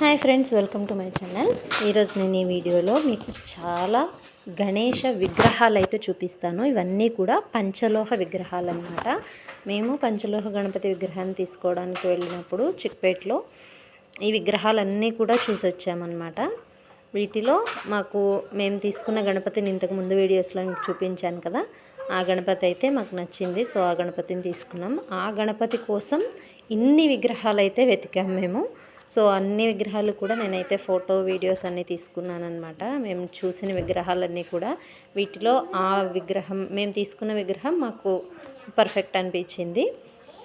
Hi friends welcome to my channel. ఈరోజు నేను ఈ వీడియోలో మీకు చాలా గణేష విగ్రహాలు అయితే చూపిస్తాను. ఇవన్నీ కూడా పంచలోహ విగ్రహాలు అన్నమాట మేము పంచలోహ గణపతి విగ్రహాన్ని తీసుకోవడానికి వెళ్ళినప్పుడు చిక్పేట్లో ఈ విగ్రహాలన్నీ కూడా చూసి వచ్చామన్నమాట వీటిలో మాకు మేము తీసుకున్న గణపతిని ఇంతకు ముందు వీడియోస్లో మీకు చూపించాను కదా ఆ గణపతి అయితే మాకు నచ్చింది. సో ఆ గణపతిని తీసుకున్నాం. ఆ గణపతి కోసం ఇన్ని విగ్రహాలు అయితే వెతికాం మేము. సో అన్ని విగ్రహాలు కూడా నేనైతే ఫోటో వీడియోస్ అన్నీ తీసుకున్నాను అనమాట మేము చూసిన విగ్రహాలన్నీ కూడా వీటిలో ఆ విగ్రహం మేము తీసుకున్న విగ్రహం మాకు పర్ఫెక్ట్ అనిపించింది.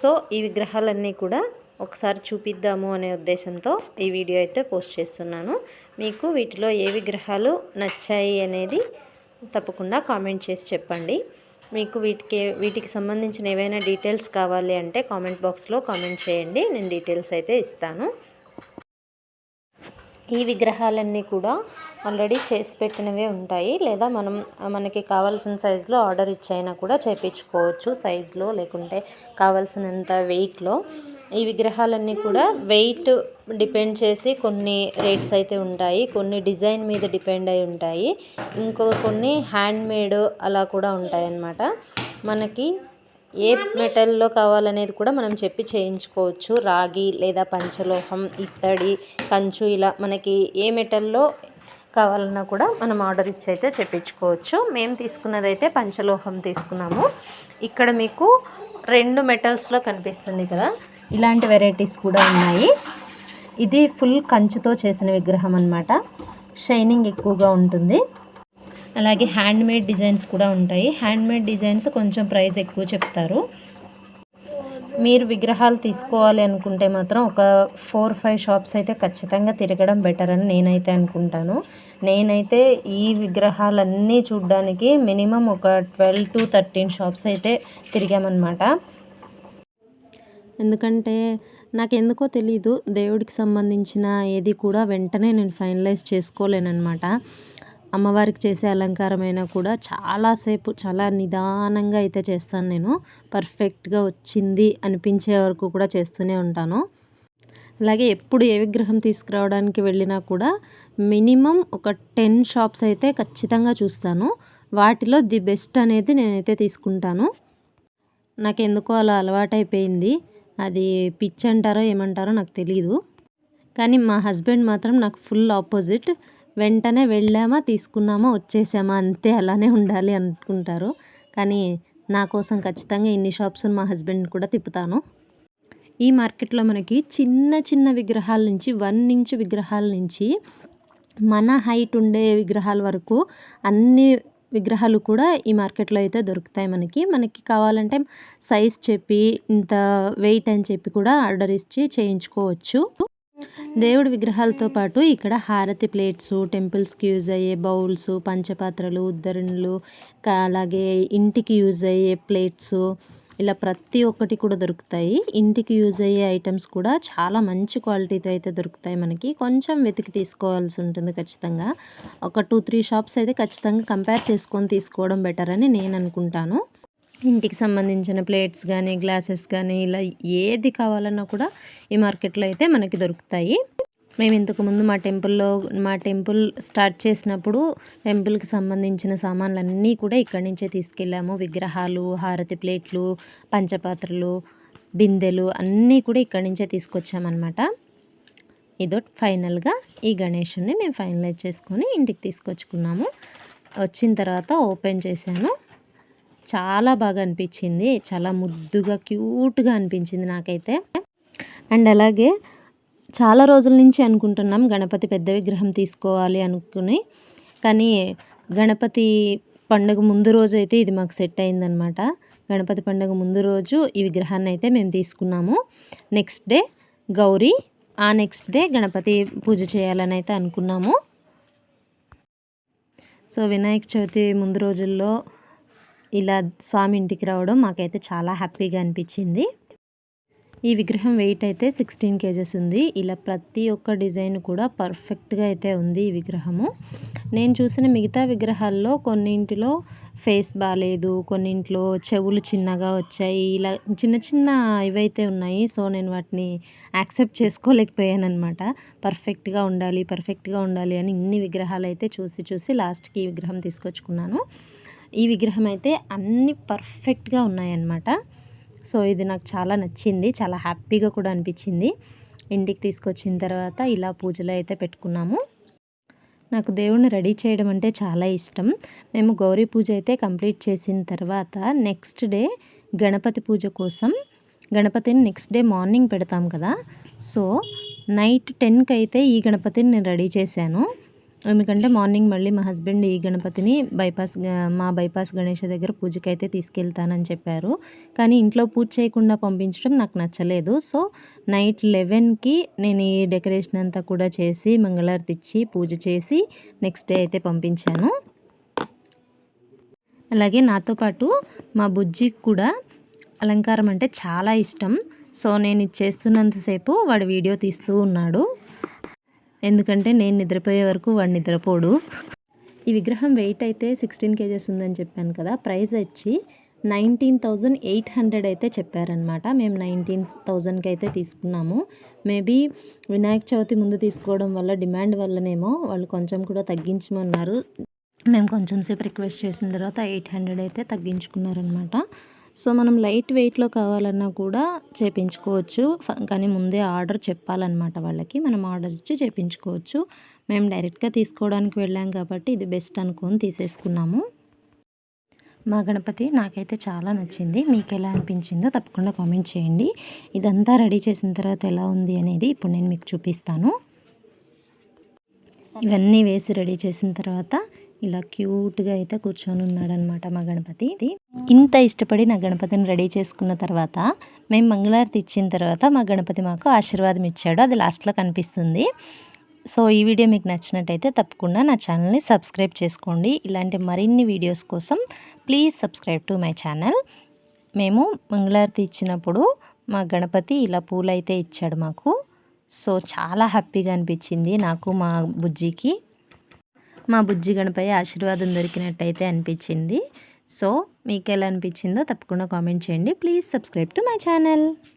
సో ఈ విగ్రహాలన్నీ కూడా ఒకసారి చూపిద్దాము అనే ఉద్దేశంతో ఈ వీడియో అయితే పోస్ట్ చేస్తున్నాను. మీకు వీటిలో ఏ విగ్రహాలు నచ్చాయి అనేది తప్పకుండా కామెంట్ చేసి చెప్పండి. మీకు వీటికి వీటికి సంబంధించిన ఏవైనా డీటెయిల్స్ కావాలి అంటే కామెంట్ బాక్స్లో కామెంట్ చేయండి. నేను డీటెయిల్స్ అయితే ఇస్తాను. ఈ విగ్రహాలన్నీ కూడా ఆల్రెడీ చేసి పెట్టినవే ఉంటాయి. లేదా మనం మనకి కావాల్సిన సైజులో ఆర్డర్ ఇచ్చైనా కూడా చేయించుకోవచ్చు సైజులో లేకుంటే కావాల్సినంత వెయిట్లో ఈ విగ్రహాలన్నీ కూడా వెయిట్ డిపెండ్ చేసి కొన్ని రేట్స్ అయితే ఉంటాయి. కొన్ని డిజైన్ మీద డిపెండ్ అయి ఉంటాయి. ఇంకో కొన్ని హ్యాండ్మేడ్ అలా కూడా ఉంటాయి అన్నమాట మనకి ఏ మెటల్లో కావాలనేది కూడా మనం చెప్పి చేయించుకోవచ్చు. రాగి లేదా పంచలోహం ఇత్తడి కంచు ఇలా మనకి ఏ మెటల్లో కావాలన్నా కూడా మనం ఆర్డర్ ఇచ్చి అయితే చెప్పించుకోవచ్చు. మేము తీసుకున్నది అయితే పంచలోహం తీసుకున్నాము. ఇక్కడ మీకు రెండు మెటల్స్లో కనిపిస్తుంది కదా? ఇలాంటి వెరైటీస్ కూడా ఉన్నాయి. ఇది ఫుల్ కంచుతో చేసిన విగ్రహం అనమాట షైనింగ్ ఎక్కువగా ఉంటుంది. అలాగే హ్యాండ్మేడ్ డిజైన్స్ కూడా ఉంటాయి. హ్యాండ్మేడ్ డిజైన్స్ కొంచెం ప్రైస్ ఎక్కువ చెప్తారు. మీరు విగ్రహాలు తీసుకోవాలి అనుకుంటే మాత్రం ఒక ఫోర్ ఫైవ్ షాప్స్ అయితే ఖచ్చితంగా తిరగడం బెటర్ అని నేనైతే అనుకుంటాను. నేనైతే ఈ విగ్రహాలన్నీ చూడడానికి మినిమం ఒక ట్వెల్వ్ టు థర్టీన్ షాప్స్ అయితే తిరిగామన్నమాట. ఎందుకంటే నాకు ఎందుకో తెలీదు దేవుడికి సంబంధించిన ఏది కూడా వెంటనే నేను ఫైనలైజ్ చేసుకోలేనమాట అమ్మవారికి చేసే అలంకారమైనా కూడా చాలాసేపు చాలా నిదానంగా అయితే చేస్తాను నేను. పర్ఫెక్ట్గా వచ్చింది అనిపించే వరకు కూడా చేస్తూనే ఉంటాను. అలాగే ఎప్పుడు ఏ విగ్రహం తీసుకురావడానికి వెళ్ళినా కూడా మినిమం ఒక టెన్ షాప్స్ అయితే ఖచ్చితంగా చూస్తాను. వాటిలో ది బెస్ట్ అనేది నేనైతే తీసుకుంటాను. నాకు ఎందుకో అలా అలవాటైపోయింది. అది పిచ్ అంటారో ఏమంటారో నాకు తెలీదు. కానీ మా హస్బెండ్ మాత్రం నాకు ఫుల్ ఆపోజిట్. వెంటనే వెళ్ళామా తీసుకున్నామా వచ్చేసామా అంతే అలానే ఉండాలి అనుకుంటారు. కానీ నా కోసం ఖచ్చితంగా ఇన్ని షాప్స్ మా హస్బెండ్ కూడా తిప్పుతాను. ఈ మార్కెట్లో మనకి చిన్న చిన్న విగ్రహాల నుంచి వన్ ఇంచ్ విగ్రహాల నుంచి మన హైట్ ఉండే విగ్రహాల వరకు అన్ని విగ్రహాలు కూడా ఈ మార్కెట్లో అయితే దొరుకుతాయి మనకి. మనకి కావాలంటే సైజ్ చెప్పి ఇంత వెయిట్ అని చెప్పి కూడా ఆర్డర్ ఇచ్చి చేయించుకోవచ్చు. దేవుడి విగ్రహాలతో పాటు ఇక్కడ హారతి ప్లేట్స్ టెంపుల్స్కి యూజ్ అయ్యే బౌల్స్ పంచపాత్రలు ఉద్దరణలు అలాగే ఇంటికి యూజ్ అయ్యే ప్లేట్స్ ఇలా ప్రతి ఒక్కటి కూడా దొరుకుతాయి. ఇంటికి యూజ్ అయ్యే ఐటమ్స్ కూడా చాలా మంచి క్వాలిటీతో అయితే దొరుకుతాయి మనకి. కొంచెం వెతికి తీసుకోవాల్సి ఉంటుంది ఖచ్చితంగా. ఒక టూ త్రీ షాప్స్ అయితే ఖచ్చితంగా కంపేర్ చేసుకొని తీసుకోవడం బెటర్ అని నేను అనుకుంటాను. ఇంటికి సంబంధించిన ప్లేట్స్ కానీ గ్లాసెస్ కానీ ఇలా ఏది కావాలన్నా కూడా ఈ మార్కెట్లో అయితే మనకి దొరుకుతాయి. మేము ఇంతకుముందు మా టెంపుల్లో మా టెంపుల్ స్టార్ట్ చేసినప్పుడు టెంపుల్కి సంబంధించిన సామాన్లన్నీ కూడా ఇక్కడి నుంచే తీసుకెళ్ళాము. విగ్రహాలు హారతి ప్లేట్లు పంచపాత్రలు బిందెలు అన్నీ కూడా ఇక్కడి నుంచే తీసుకొచ్చామన్నమాట. ఇదో ఫైనల్గా ఈ గణేషుని మేము ఫైనలైజ్ చేసుకొని ఇంటికి తీసుకొచ్చుకున్నాము. వచ్చిన తర్వాత ఓపెన్ చేశాను. చాలా బాగా అనిపించింది. చాలా ముద్దుగా క్యూట్గా అనిపించింది నాకైతే. అండ్ అలాగే చాలా రోజుల నుంచి అనుకుంటున్నాం గణపతి పెద్ద విగ్రహం తీసుకోవాలి అనుకుని. కానీ గణపతి పండుగ ముందు రోజు అయితే ఇది మాకు సెట్ అయిందనమాట గణపతి పండుగ ముందు రోజు ఈ విగ్రహాన్ని అయితే మేము తీసుకున్నాము. నెక్స్ట్ డే గౌరీ ఆ నెక్స్ట్ డే గణపతి పూజ చేయాలని అయితే అనుకున్నాము. సో వినాయక చవితి ముందు రోజుల్లో ఇలా స్వామి ఇంటికి రావడం మాకైతే చాలా హ్యాపీగా అనిపించింది. ఈ విగ్రహం వెయిట్ అయితే సిక్స్టీన్ కేజెస్ ఉంది. ఇలా ప్రతి ఒక్క డిజైన్ కూడా పర్ఫెక్ట్గా అయితే ఉంది ఈ విగ్రహము. నేను చూసిన మిగతా విగ్రహాల్లో కొన్నింటిలో ఫేస్ బాగాలేదు కొన్నింట్లో చెవులు చిన్నగా వచ్చాయి ఇలా చిన్న చిన్న ఇవైతే ఉన్నాయి. సో నేను వాటిని యాక్సెప్ట్ చేసుకోలేకపోయాను అనమాట పర్ఫెక్ట్గా ఉండాలి పర్ఫెక్ట్గా ఉండాలి అని ఇన్ని విగ్రహాలు అయితే చూసి చూసి లాస్ట్కి ఈ విగ్రహం తీసుకొచ్చుకున్నాను. ఈ విగ్రహం అయితే అన్ని పర్ఫెక్ట్గా ఉన్నాయన్నమాట. సో ఇది నాకు చాలా నచ్చింది. చాలా హ్యాపీగా కూడా అనిపించింది. ఇంటికి తీసుకొచ్చిన తర్వాత ఇలా పూజలు అయితే పెట్టుకున్నాము. నాకు దేవుణ్ణి రెడీ చేయడం అంటే చాలా ఇష్టం. మేము గౌరీ పూజ అయితే కంప్లీట్ చేసిన తర్వాత నెక్స్ట్ డే గణపతి పూజ కోసం గణపతిని నెక్స్ట్ డే మార్నింగ్ పెడతాం కదా. సో నైట్ టెన్కి అయితే ఈ గణపతిని నేను రెడీ చేశాను. ఎందుకంటే మార్నింగ్ మళ్ళీ మా హస్బెండ్ ఈ గణపతిని బైపాస్ మా బైపాస్ గణేష్ దగ్గర పూజకి అయితే తీసుకెళ్తానని చెప్పారు. కానీ ఇంట్లో పూజ చేయకుండా పంపించడం నాకు నచ్చలేదు. సో నైట్ లెవెన్కి నేను ఈ డెకరేషన్ అంతా కూడా చేసి మంగళారతి ఇచ్చి పూజ చేసి నెక్స్ట్ డే అయితే పంపించాను. అలాగే నాతో పాటు మా బుజ్జికి కూడా అలంకారం అంటే చాలా ఇష్టం. సో నేను ఇది చేస్తున్నంతసేపు వాడు వీడియో తీస్తూ ఉన్నాడు. ఎందుకంటే నేను నిద్రపోయే వరకు వాడు నిద్రపోడు. ఈ విగ్రహం వెయిట్ అయితే సిక్స్టీన్ కేజెస్ ఉందని చెప్పాను కదా ప్రైస్ వచ్చి నైన్టీన్ థౌజండ్ ఎయిట్ హండ్రెడ్ అయితే చెప్పారనమాట మేము నైన్టీన్ థౌజండ్కి అయితే తీసుకున్నాము. మేబీ వినాయక చవితి ముందు తీసుకోవడం వల్ల డిమాండ్ వల్లనేమో వాళ్ళు కొంచెం కూడా తగ్గించమన్నారు. మేము కొంచెం సేపు రిక్వెస్ట్ చేసిన తర్వాత ఎయిట్ హండ్రెడ్ అయితే తగ్గించుకున్నారనమాట సో మనం లైట్ వెయిట్లో కావాలన్నా కూడా చేపించుకోవచ్చు. కానీ ముందే ఆర్డర్ చెప్పాలన్నమాట వాళ్ళకి. మనం ఆర్డర్ ఇచ్చి చేపించుకోవచ్చు. మేము డైరెక్ట్గా తీసుకోవడానికి వెళ్ళాం కాబట్టి ఇది బెస్ట్ అనుకొని తీసేసుకున్నాము. మా గణపతి నాకైతే చాలా నచ్చింది. మీకు ఎలా అనిపించిందో తప్పకుండా కామెంట్ చేయండి. ఇదంతా రెడీ చేసిన తర్వాత ఎలా ఉంది అనేది ఇప్పుడు నేను మీకు చూపిస్తాను. ఇవన్నీ వేసి రెడీ చేసిన తర్వాత ఇలా క్యూట్గా అయితే కూర్చొని ఉన్నాడనమాట మా గణపతి. ఇంత ఇష్టపడి నా గణపతిని రెడీ చేసుకున్న తర్వాత మేము మంగళారతి ఇచ్చిన తర్వాత మా గణపతి మాకు ఆశీర్వాదం ఇచ్చాడు. అది లాస్ట్లో కనిపిస్తుంది. సో ఈ వీడియో మీకు నచ్చినట్టయితే తప్పకుండా నా ఛానల్ని సబ్స్క్రైబ్ చేసుకోండి. ఇలాంటి మరిన్ని వీడియోస్ కోసం please subscribe to my channel. మేము మంగళారతి ఇచ్చినప్పుడు మా గణపతి ఇలా పూలైతే ఇచ్చాడు మాకు. సో చాలా హ్యాపీగా అనిపించింది నాకు మా బుజ్జికి. మా బుజ్జి గణపై ఆశీర్వాదం దొరికినట్టయితే అనిపించింది. సో మీకు ఎలా అనిపించిందో తప్పకుండా కామెంట్ చేయండి. Please subscribe to my channel.